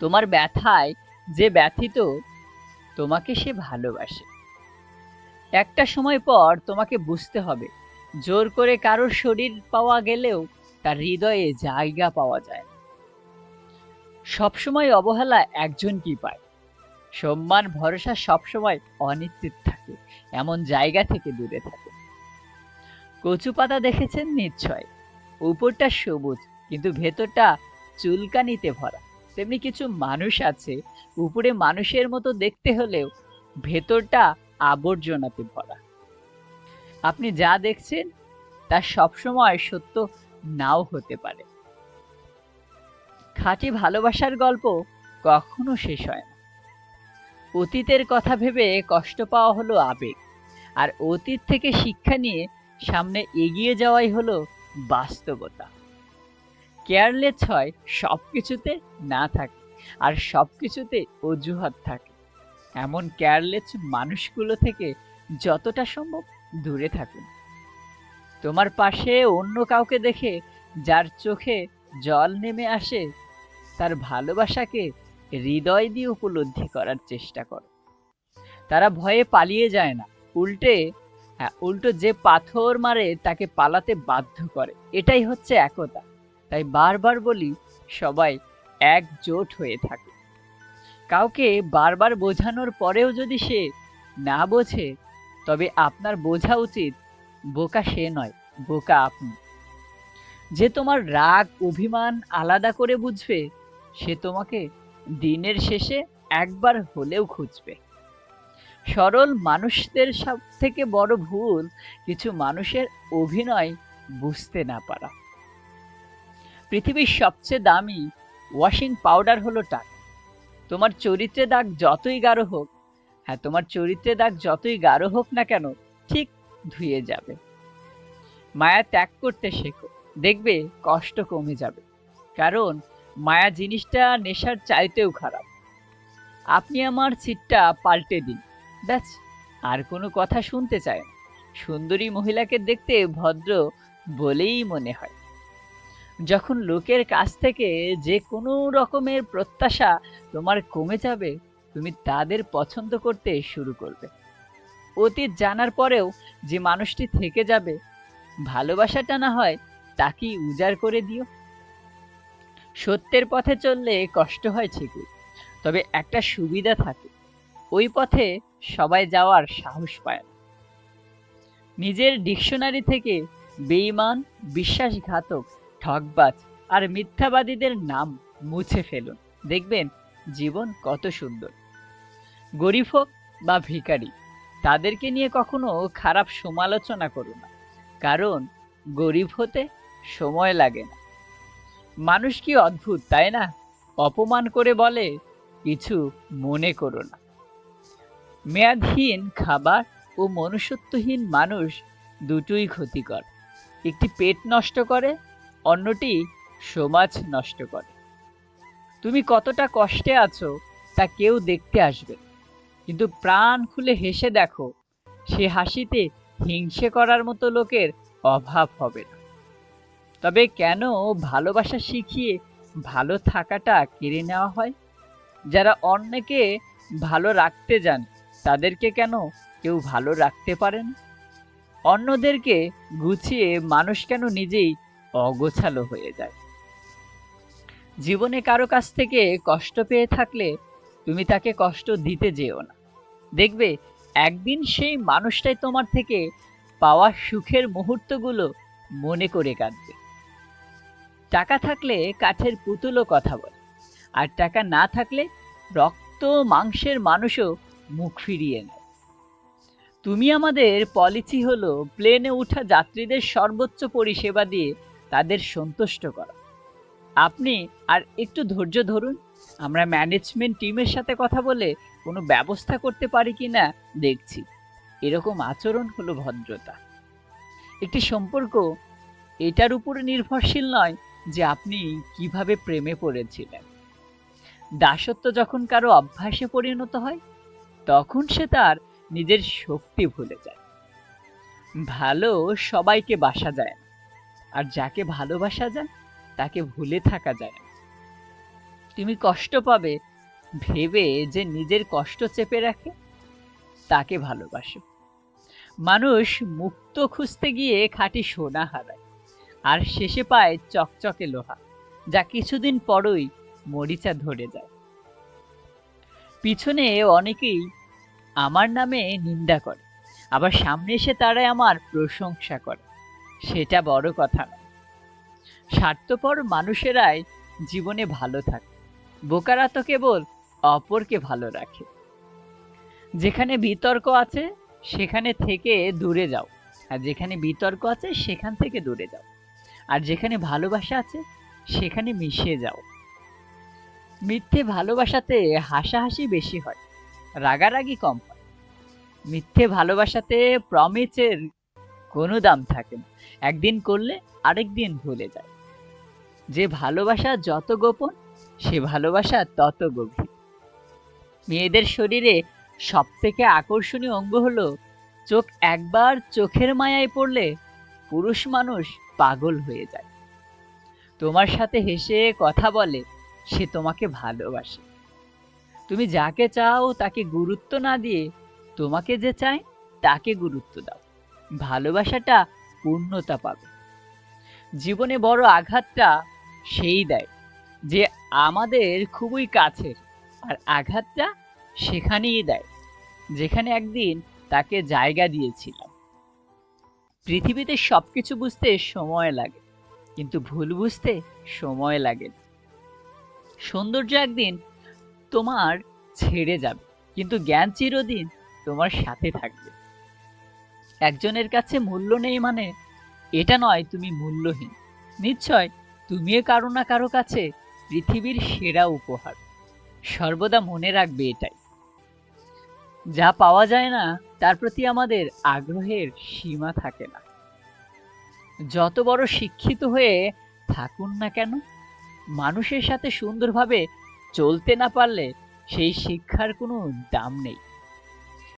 তোমার ব্যথায় যে ব্যথিত, তোমাকে সে ভালোবাসে। একটা সময় পর তোমাকে বুঝতে হবে, জোর করে কারোর শরীর পাওয়া গেলেও তার হৃদয়ে জায়গা পাওয়া যায়। সবসময় অবহেলা একজন কি পায়। সম্মান, ভরসা সবসময় অনিশ্চিত থাকে, এমন জায়গা থেকে দূরে থাকে। কচু পাতা দেখেছেন নিশ্চয়? উপরটা সবুজ, কিন্তু ভেতরটা চুলকানিতে ভরা। তেমনি কিছু মানুষ আছে। উপরে মানুষের মতো দেখতে হলেও ভেতরটা আবর্জনাতে ভরা। আপনি যা দেখছেন, তা সবসময় সত্য নাও হতে পারে। খাঁটি ভালোবাসার গল্প কখনো শেষ হয় না। অতীতের কথা ভেবে কষ্ট পাওয়া হলো আবেগ, আর অতীত থেকে শিক্ষা নিয়ে সামনে এগিয়ে যাওয়াই হলো বাস্তবতা। কেয়ারলেস হয় সব কিছুতে না থাকে আর সব কিছুতে অজুহাত থাকে। এমন কেয়ারলেস মানুষগুলো থেকে যতটা সম্ভব দূরে থাকুন। তোমার পাশে অন্য কাউকে দেখে যার চোখে জল নেমে আসে, তার ভালোবাসাকে হৃদয় দিয়ে উপলব্ধি করার চেষ্টা করো। তারা ভয়ে পালিয়ে যায় না। উল্টে হ্যাঁ উল্টো যে পাথর মারে তাকে পালাতে বাধ্য করে। এটাই হচ্ছে একতা। তাই বারবার বলি, সবাই একজোট হয়ে থাকে কাউকে বারবার বোঝানোর পরেও যদি সে না বোঝে, তবে আপনার বোঝা উচিত, বোকা সে নয়, বোকা আপনি। যে তোমার রাগ, অভিমান আলাদা করে বুঝবে, সে তোমাকে দিনের শেষে একবার হলেও খুঁজবে। সরল মানুষদের সব থেকে বড় ভুল, কিছু মানুষের অভিনয় বুঝতে না পারা। পৃথিবীর সবচেয়ে দামি ওয়াশিং পাউডার হলো টাকা। তোমার চরিত্রে দাগ যতই গাঢ় হোক হ্যাঁ তোমার চরিত্রে দাগ যতই গাঢ় হোক না কেন, ঠিক ধুয়ে যাবে। মায়া ত্যাগ করতে শেখো। দেখবে কষ্ট কমে যাবে। কারণ মায়া জিনিসটা নেশার চাইতেও খারাপ। আপনি আমার সিটটা পাল্টে দিন। ব্যাস, আর কোনো কথা শুনতে চায় না। সুন্দরী মহিলাকে দেখতে ভদ্র বলেই মনে হয়। যখন লোকের কাছ থেকে যে কোনো রকমের প্রত্যাশা তোমার কমে যাবে, তুমি তাদের পছন্দ করতে শুরু করবে। অতীত জানার পরেও যে মানুষটি থেকে যাবে, ভালোবাসাটা না হয় তাকেই উজাড় করে দিও। সত্যের পথে চললে কষ্ট হয় ঠিকই, তবে একটা সুবিধা থাকে, ওই পথে সবাই যাওয়ার সাহস পায় না। নিজের ডিকশনারি থেকে বেঈমান, বিশ্বাসঘাতক ঠকবাজ আর মিথ্যাবাদীদের নাম মুছে ফেলুন। দেখবেন জীবন কত সুন্দর। গরিব হোক বা ভিখারি, তাদেরকে নিয়ে কখনো খারাপ সমালোচনা করো না। কারণ গরিব হতে সময় লাগে না। মানুষ কি অদ্ভুত, তাই না? অপমান করে বলে কিছু মনে করো না। মেয়াদহীন খাবার ও মনুষ্যত্বহীন মানুষ দুটোই ক্ষতিকর। একটি পেট নষ্ট করে অন্যটি সমাজ নষ্ট করে। তুমি কতটা কষ্টে আছো তা কেউ দেখতে আসবে। কিন্তু প্রাণ খুলে হেসে দেখো, সে হাসিতে হিংসে করার মতো লোকের অভাব হবে না। তবে কেন ভালোবাসা শিখিয়ে ভালো থাকাটা কেড়ে নেওয়া হয়? যারা অন্যকে ভালো রাখতে জানে, তাদেরকে কেন কেউ ভালো রাখতে পারেন অন্যদেরকে গুছিয়ে মানুষ কেন নিজেই অগোছালো হয়ে যায়। জীবনে কারও কাছ থেকে কষ্ট পেয়ে থাকলে তুমি তাকে কষ্ট দিতে যেও না। দেখবে, একদিন সেই মানুষটাই তোমার থেকে পাওয়া সুখের মুহূর্তগুলো মনে করে কাঁদবে। টাকা থাকলে কাঠের পুতুলও কথা বলে, আর টাকা না থাকলে রক্ত মাংসের মানুষও মুখ ফিরিয়ে নেয়। তুমি আমাদের পলিসি হলো প্লেনে ওঠা যাত্রীদের সর্বোচ্চ পরিষেবা দিয়ে তাদের সন্তুষ্ট করা। আপনি আর একটু ধৈর্য ধরুন। আমরা ম্যানেজমেন্ট টিমের সাথে কথা বলে কোনো ব্যবস্থা করতে পারি কি না দেখছি। এরকম আচরণ হলো ভদ্রতা। একটি সম্পর্ক এটার উপরে নির্ভরশীল নয় যে আপনি কীভাবে প্রেমে পড়েছিলেন। দাসত্ব যখন কারও অভ্যাসে পরিণত হয়, তখন সে তার নিজের শক্তি ভুলে যায়। ভালো সবাইকে বাসা যায় না। আর যাকে ভালোবাসা যায়, তাকে ভুলে থাকা যায়। তুমি কষ্ট পাবে, ভেবে যে নিজের কষ্ট চেপে রাখে, তাকে ভালোবাসো। মানুষ মুক্ত খুঁজতে গিয়ে খাঁটি সোনা হারায়, আর শেষে পায় চকচকে লোহা, যা কিছুদিন পরই মরিচা ধরে যায়। পিছনে অনেকেই আমার নামে নিন্দা করে, আবার সামনে এসে তারাই আমার প্রশংসা করে। সেটা বড় কথা। নয় স্বার্থপর মানুষেরাই জীবনে ভালো থাকে। বোকারা তো কেবল অপরকে ভালো রাখে। যেখানে বিতর্ক আছে, সেখানে থেকে দূরে যাও। আর যেখানে বিতর্ক আছে, সেখান থেকে দূরে যাও। আর যেখানে ভালোবাসা আছে, সেখানে মিশে যাও। মিথ্যে ভালোবাসাতে হাসাহাসি বেশি হয়, রাগারাগি কম হয়। মিথ্যে ভালোবাসাতে প্রমিসের কোনো দাম থাকে না। একদিন করলে আরেক দিন ভুলে যায়। যে ভালোবাসা যত গোপন, সে ভালোবাসা তত গভীর। মেয়েদের শরীরে সব থেকে আকর্ষণীয় অঙ্গ হলো, চোখ একবার চোখের মায়ায় পড়লে পুরুষ মানুষ পাগল হয়ে যায়। তোমার সাথে হেসে কথা বলে, সে তোমাকে ভালোবাসে। তুমি যাকে চাও তাকে গুরুত্ব না দিয়ে, তোমাকে যে চায় তাকে গুরুত্ব দাও। ভালোবাসাটা পূর্ণতা পাবে। জীবনে বড় আঘাতটা সেই দেয় যে আমাদের খুবই কাছের, আর আঘাতটা সেখানেই দেয়, যেখানে একদিন তাকে জায়গা দিয়েছিলাম। পৃথিবীতে সবকিছু বুঝতে সময় লাগে, কিন্তু ভুল বুঝতে সময় লাগে সৌন্দর্য একদিন তোমার ছেড়ে যাবে, কিন্তু জ্ঞান চিরদিন তোমার সাথে থাকবে। একজনের কাছে মূল্য নেই মানে? এটা নয় তুমি মূল্যহীন। নিশ্চয়, তুমিও কারও না কারও কাছে পৃথিবীর সেরা উপহার। সর্বদা মনে রাখবে এটাই। যা পাওয়া যায় না, তার প্রতি আমাদের আগ্রহের সীমা থাকে না। যত বড় শিক্ষিত হয়ে থাকুন না কেন? মানুষের সাথে সুন্দরভাবে চলতে না পারলে সেই শিক্ষার কোনো দাম নেই।